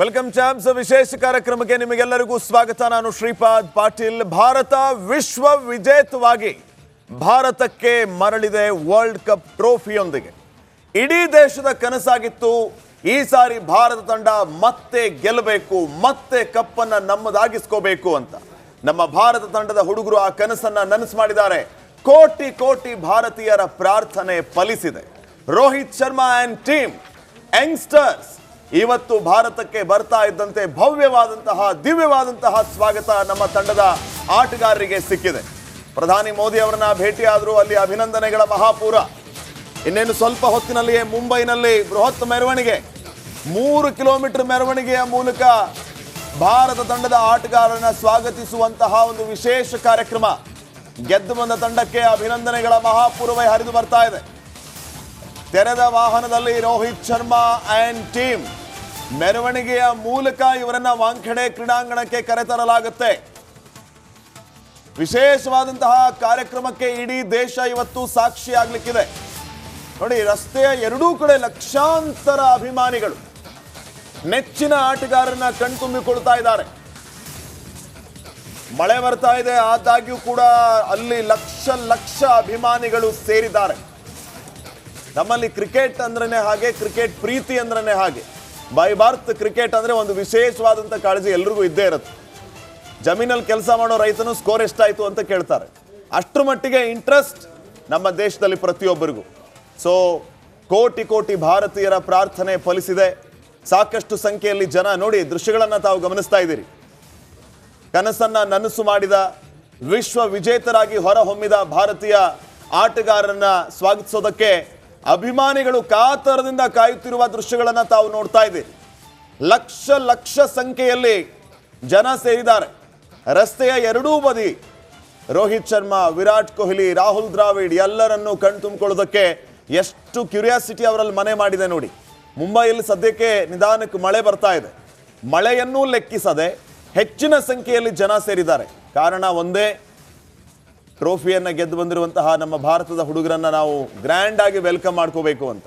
Welcome champs ವಿಶೇಷ ಕಾರ್ಯಕ್ರಮಕ್ಕೆ ನಿಮಗೆಲ್ಲರಿಗೂ ಸ್ವಾಗತ ನಾನು ಶ್ರೀಪಾದ್ ಪಾಟೀಲ್ ಭಾರತ ವಿಶ್ವ ವಿಜೇತವಾಗಿ ಭಾರತಕ್ಕೆ ಮರಳಿದೆ ವರ್ಲ್ಡ್ ಕಪ್ ಟ್ರೋಫಿಯೊಂದಿಗೆ ಇಡೀ ದೇಶದ ಕನಸಾಗಿತ್ತು ಈ ಸಾರಿ ಭಾರತ ತಂಡ ಮತ್ತೆ ಗೆಲ್ಲಬೇಕು, ಮತ್ತೆ ಕಪ್ಪನ್ನು ನಮ್ಮದಾಗಿಸ್ಕೋಬೇಕು ಅಂತ. ನಮ್ಮ ಭಾರತ ತಂಡದ ಹುಡುಗರು ಆ ಕನಸನ್ನ ನನಸು ಮಾಡಿದ್ದಾರೆ. ಕೋಟಿ ಕೋಟಿ ಭಾರತೀಯರ ಪ್ರಾರ್ಥನೆ ಫಲಿಸಿದೆ. Rohit Sharma and team youngsters ಇವತ್ತು ಭಾರತಕ್ಕೆ ಬರ್ತಾ ಇದ್ದಂತೆ ಭವ್ಯವಾದಂತಹ, ದಿವ್ಯವಾದಂತಹ ಸ್ವಾಗತ ನಮ್ಮ ತಂಡದ ಆಟಗಾರರಿಗೆ ಸಿಕ್ಕಿದೆ. ಪ್ರಧಾನಿ ಮೋದಿ ಅವರನ್ನ ಭೇಟಿಯಾದರು ಅಲ್ಲಿ ಅಭಿನಂದನೆಗಳ ಮಹಾಪೂರ. ಇನ್ನೇನು ಸ್ವಲ್ಪ ಹೊತ್ತಿನಲ್ಲಿಯೇ ಮುಂಬೈನಲ್ಲಿ ಬೃಹತ್ ಮೆರವಣಿಗೆ. ಮೂರು ಕಿಲೋಮೀಟರ್ ಮೆರವಣಿಗೆಯ ಮೂಲಕ ಭಾರತ ತಂಡದ ಆಟಗಾರರನ್ನ ಸ್ವಾಗತಿಸುವಂತಹ ಒಂದು ವಿಶೇಷ ಕಾರ್ಯಕ್ರಮ. ಗೆದ್ದು ಬಂದ ತಂಡಕ್ಕೆ ಅಭಿನಂದನೆಗಳ ಮಹಾಪೂರ್ವೇ ಹರಿದು ಬರ್ತಾ ಇದೆ. ತೆರೆದ ವಾಹನದಲ್ಲಿ ರೋಹಿತ್ ಶರ್ಮಾ ಅಂಡ್ ಟೀಮ್ ಮೆರವಣಿಗೆಯ ಮೂಲಕ ಇವರನ್ನ ವಾಂಖೆಡೆ ಕ್ರೀಡಾಂಗಣಕ್ಕೆ ಕರೆತರಲಾಗುತ್ತೆ. ವಿಶೇಷವಾದಂತಹ ಕಾರ್ಯಕ್ರಮಕ್ಕೆ ಇಡೀ ದೇಶ ಇವತ್ತು ಸಾಕ್ಷಿಯಾಗಲಿಕ್ಕಿದೆ ನೋಡಿ, ರಸ್ತೆಯ ಎರಡೂ ಕಡೆ ಲಕ್ಷಾಂತರ ಅಭಿಮಾನಿಗಳು ನೆಚ್ಚಿನ ಆಟಗಾರರನ್ನ ಕಣ್ತುಂಬಿಕೊಳ್ತಾ ಇದ್ದಾರೆ. ಮಳೆ ಬರ್ತಾ ಇದೆ, ಆದಾಗ್ಯೂ ಕೂಡ ಅಲ್ಲಿ ಲಕ್ಷ ಲಕ್ಷ ಅಭಿಮಾನಿಗಳು ಸೇರಿದ್ದಾರೆ. ನಮ್ಮಲ್ಲಿ ಕ್ರಿಕೆಟ್ ಅಂದ್ರೇ ಹಾಗೆ, ಕ್ರಿಕೆಟ್ ಪ್ರೀತಿ ಅಂದ್ರೇ ಹಾಗೆ. ಬೈ ಬಾರ್ತ್ ಕ್ರಿಕೆಟ್ ಅಂದರೆ ಒಂದು ವಿಶೇಷವಾದಂಥ ಕಾಳಜಿ ಎಲ್ರಿಗೂ ಇದ್ದೇ ಇರುತ್ತೆ. ಜಮೀನಲ್ಲಿ ಕೆಲಸ ಮಾಡೋ ರೈತನು ಸ್ಕೋರ್ ಎಷ್ಟಾಯಿತು ಅಂತ ಕೇಳ್ತಾರೆ. ಅಷ್ಟರ ಮಟ್ಟಿಗೆ ಇಂಟ್ರೆಸ್ಟ್ ನಮ್ಮ ದೇಶದಲ್ಲಿ ಪ್ರತಿಯೊಬ್ಬರಿಗೂ. ಸೊ ಕೋಟಿ ಕೋಟಿ ಭಾರತೀಯರ ಪ್ರಾರ್ಥನೆ ಫಲಿಸಿದೆ. ಸಾಕಷ್ಟು ಸಂಖ್ಯೆಯಲ್ಲಿ ಜನ ನೋಡಿ ದೃಶ್ಯಗಳನ್ನು ತಾವು ಗಮನಿಸ್ತಾ ಇದ್ದೀರಿ. ಕನಸನ್ನು ನನಸು ಮಾಡಿದ, ವಿಶ್ವ ವಿಜೇತರಾಗಿ ಹೊರಹೊಮ್ಮಿದ ಭಾರತೀಯ ಆಟಗಾರರನ್ನ ಸ್ವಾಗತಿಸೋದಕ್ಕೆ ಅಭಿಮಾನಿಗಳು ಕಾತರದಿಂದ ಕಾಯುತ್ತಿರುವ ದೃಶ್ಯಗಳನ್ನು ತಾವು ನೋಡ್ತಾ ಇದ್ದೀರಿ ಲಕ್ಷ ಲಕ್ಷ ಸಂಖ್ಯೆಯಲ್ಲಿ ಜನ ಸೇರಿದ್ದಾರೆ. ರಸ್ತೆಯ ಎರಡೂ ಬದಿ ರೋಹಿತ್ ಶರ್ಮಾ, ವಿರಾಟ್ ಕೊಹ್ಲಿ, ರಾಹುಲ್ ದ್ರಾವಿಡ್ ಎಲ್ಲರನ್ನೂ ಕಣ್ತುಂಬಿಕೊಳ್ಳೋದಕ್ಕೆ ಎಷ್ಟು ಕ್ಯೂರಿಯಾಸಿಟಿ ಅವರಲ್ಲಿ ಮನೆ ಮಾಡಿದೆ ನೋಡಿ. ಮುಂಬೈಯಲ್ಲಿ ಸದ್ಯಕ್ಕೆ ನಿಧಾನಕ್ಕೆ ಮಳೆ ಬರ್ತಾ ಇದೆ. ಮಳೆಯನ್ನೂ ಲೆಕ್ಕಿಸದೆ ಹೆಚ್ಚಿನ ಸಂಖ್ಯೆಯಲ್ಲಿ ಜನ ಸೇರಿದ್ದಾರೆ. ಕಾರಣ ಒಂದೇ ಟ್ರೋಫಿಯನ್ನು ಗೆದ್ದು ಬಂದಿರುವಂತಹ ನಮ್ಮ ಭಾರತದ ಹುಡುಗರನ್ನ ನಾವು ಗ್ರ್ಯಾಂಡ್ ಆಗಿ ವೆಲ್ಕಮ್ ಮಾಡ್ಕೋಬೇಕು ಅಂತ.